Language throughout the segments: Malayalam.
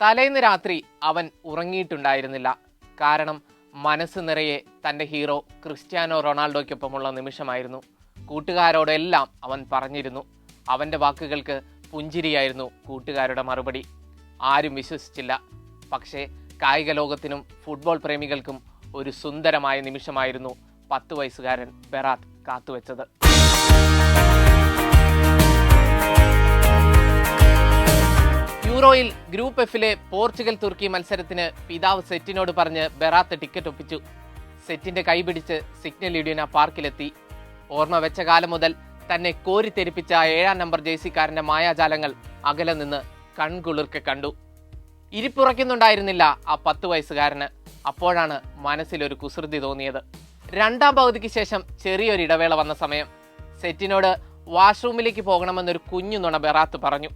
തലേന്ന് രാത്രി അവൻ ഉറങ്ങിയിട്ടുണ്ടായിരുന്നില്ല. കാരണം മനസ്സ് നിറയെ തന്റെ ഹീറോ ക്രിസ്ത്യാനോ റൊണാൾഡോയ്ക്കൊപ്പമുള്ള നിമിഷമായിരുന്നു. കൂട്ടുകാരോടെല്ലാം അവൻ പറഞ്ഞിരുന്നു. അവന്റെ വാക്കുകൾക്ക് പുഞ്ചിരിയായിരുന്നു കൂട്ടുകാരുടെ മറുപടി. ആരും വിശ്വസിച്ചില്ല. പക്ഷേ കായിക ലോകത്തിനും ഫുട്ബോൾ പ്രേമികൾക്കും ഒരു സുന്ദരമായ നിമിഷമായിരുന്നു പത്ത് വയസ്സുകാരൻ ബെറാത്ത് കാത്തുവെച്ചത്. യൂറോയിൽ ഗ്രൂപ്പ് എഫിലെ പോർച്ചുഗൽ തുർക്കി മത്സരത്തിന് പിതാവ് സെറ്റിനോട് പറഞ്ഞ് ബെറാത്ത് ടിക്കറ്റ് ഒപ്പിച്ചു. സെറ്റിന്റെ കൈപിടിച്ച് സിഗ്നൽ ഇഡിയന പാർക്കിലെത്തി. ഓർമ്മ വെച്ച കാലം മുതൽ തന്നെ കോരിത്തെരിപ്പിച്ച ഏഴാം നമ്പർ ജേഴ്സിക്കാരന്റെ മായാജാലങ്ങൾ അകലെ നിന്ന് കൺകുളിർക്കെ കണ്ടു. ഇരിപ്പുറയ്ക്കുന്നുണ്ടായിരുന്നില്ല ആ പത്ത് വയസ്സുകാരന്. അപ്പോഴാണ് മനസ്സിലൊരു കുസൃതി തോന്നിയത്. രണ്ടാം പകുതിക്ക് ശേഷം ചെറിയൊരു ഇടവേള വന്ന സമയം. സെറ്റിനോട് വാഷ്റൂമിലേക്ക് പോകണമെന്നൊരു കുഞ്ഞു നുണ ബെറാത്ത് പറഞ്ഞു.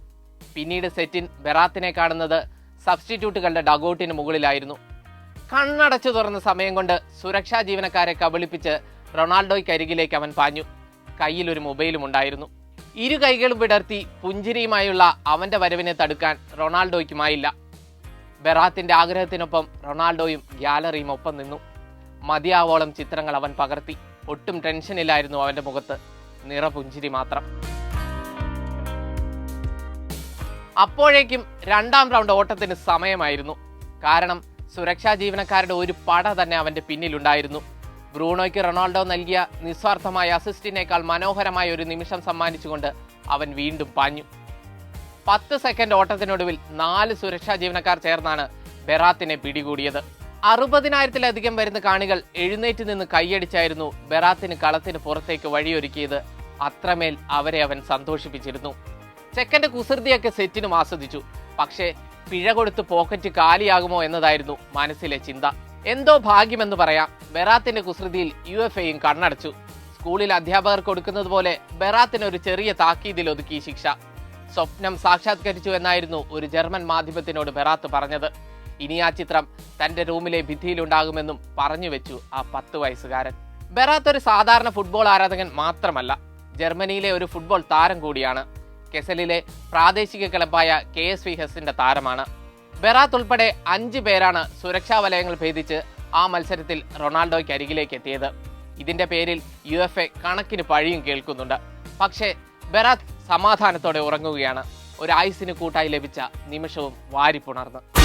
പിന്നീട് സെറ്റിൻ ബെറാത്തിനെ കാണുന്നത് സബ്സ്റ്റിറ്റ്യൂട്ടുകളുടെ ഡഗൌട്ടിന് മുകളിലായിരുന്നു. കണ്ണടച്ചു തുറന്ന സമയം കൊണ്ട് സുരക്ഷാ ജീവനക്കാരെ കബളിപ്പിച്ച് റൊണാൾഡോയ്ക്ക് അരികിലേക്ക് അവൻ പാഞ്ഞു. കയ്യിൽ ഒരു മൊബൈലും ഉണ്ടായിരുന്നു. ഇരു കൈകളും വിടർത്തി പുഞ്ചിരിയുമായുള്ള അവന്റെ വരവിനെ തടുക്കാൻ റൊണാൾഡോയ്ക്കുമായില്ല. ബെറാത്തിന്റെ ആഗ്രഹത്തിനൊപ്പം റൊണാൾഡോയും ഗ്യാലറിയും ഒപ്പം നിന്നു. മതിയാവോളം ചിത്രങ്ങൾ അവൻ പകർത്തി. ഒട്ടും ടെൻഷനില്ലായിരുന്നു അവന്റെ മുഖത്ത്. നിറപുഞ്ചിരി മാത്രം. അപ്പോഴേക്കും രണ്ടാം റൗണ്ട് ഓട്ടത്തിന് സമയമായിരുന്നു. കാരണം സുരക്ഷാ ജീവനക്കാരുടെ ഒരു പട തന്നെ അവന്റെ പിന്നിലുണ്ടായിരുന്നു. ബ്രൂണോയ്ക്ക് റൊണാൾഡോ നൽകിയ നിസ്വാർത്ഥമായ അസിസ്റ്റിനേക്കാൾ മനോഹരമായ ഒരു നിമിഷം സമ്മാനിച്ചുകൊണ്ട് അവൻ വീണ്ടും പാഞ്ഞു. പത്ത് സെക്കൻഡ് ഓട്ടത്തിനൊടുവിൽ നാല് സുരക്ഷാ ജീവനക്കാർ ചേർന്നാണ് ബെറാത്തിനെ പിടികൂടിയത്. അറുപതിനായിരത്തിലധികം വരുന്ന കാണികൾ എഴുന്നേറ്റ് നിന്ന് കൈയടിച്ചായിരുന്നു ബെറാത്തിന് കളത്തിന് പുറത്തേക്ക് വഴിയൊരുക്കിയത്. അത്രമേൽ അവരെ അവൻ സന്തോഷിപ്പിച്ചിരുന്നു. ചെക്കന്റെ കുസൃതിയൊക്കെ സെറ്റിനും ആസ്വദിച്ചു. പക്ഷേ പിഴ കൊടുത്ത് പോക്കറ്റ് കാലിയാകുമോ എന്നതായിരുന്നു മനസ്സിലെ ചിന്ത. എന്തോ ഭാഗ്യമെന്ന് പറയാം. ബെറാത്തിന്റെ കുസൃതിയിൽ യു എഫ് എയും കണ്ണടച്ചു. സ്കൂളിൽ അധ്യാപകർ കൊടുക്കുന്നത് പോലെ ബെറാത്തിന് ഒരു ചെറിയ താക്കീതിൽ ഒതുക്കി ശിക്ഷ. സ്വപ്നം സാക്ഷാത്കരിച്ചു എന്നായിരുന്നു ഒരു ജർമ്മൻ മാധ്യമത്തിനോട് ബെറാത്ത് പറഞ്ഞത്. ഇനി ആ ചിത്രം തന്റെ റൂമിലെ ഭിത്തിയിലുണ്ടാകുമെന്നും പറഞ്ഞു വെച്ചു ആ പത്ത് വയസ്സുകാരൻ. ബെറാത്ത് ഒരു സാധാരണ ഫുട്ബോൾ ആരാധകൻ മാത്രമല്ല. ജർമ്മനിയിലെ ഒരു ഫുട്ബോൾ താരം കൂടിയാണ്. കെസലിലെ പ്രാദേശിക ക്ലബായ കെ എസ് വി ഹെസിന്റെ താരമാണ്. ബെറാത്ത് ഉൾപ്പെടെ അഞ്ച് പേരാണ് സുരക്ഷാ വലയങ്ങൾ ഭേദിച്ച് ആ മത്സരത്തിൽ റൊണാൾഡോയ്ക്ക് അരികിലേക്ക് എത്തിയത്. ഇതിന്റെ പേരിൽ യു എഫ് എ കണക്കിന് പഴിയും കേൾക്കുന്നുണ്ട്. പക്ഷേ ബെറാത്ത് സമാധാനത്തോടെ ഉറങ്ങുകയാണ്. ഒരു ആയുസിന് കൂട്ടായി ലഭിച്ച നിമിഷവും വാരിപ്പുണർന്ന്.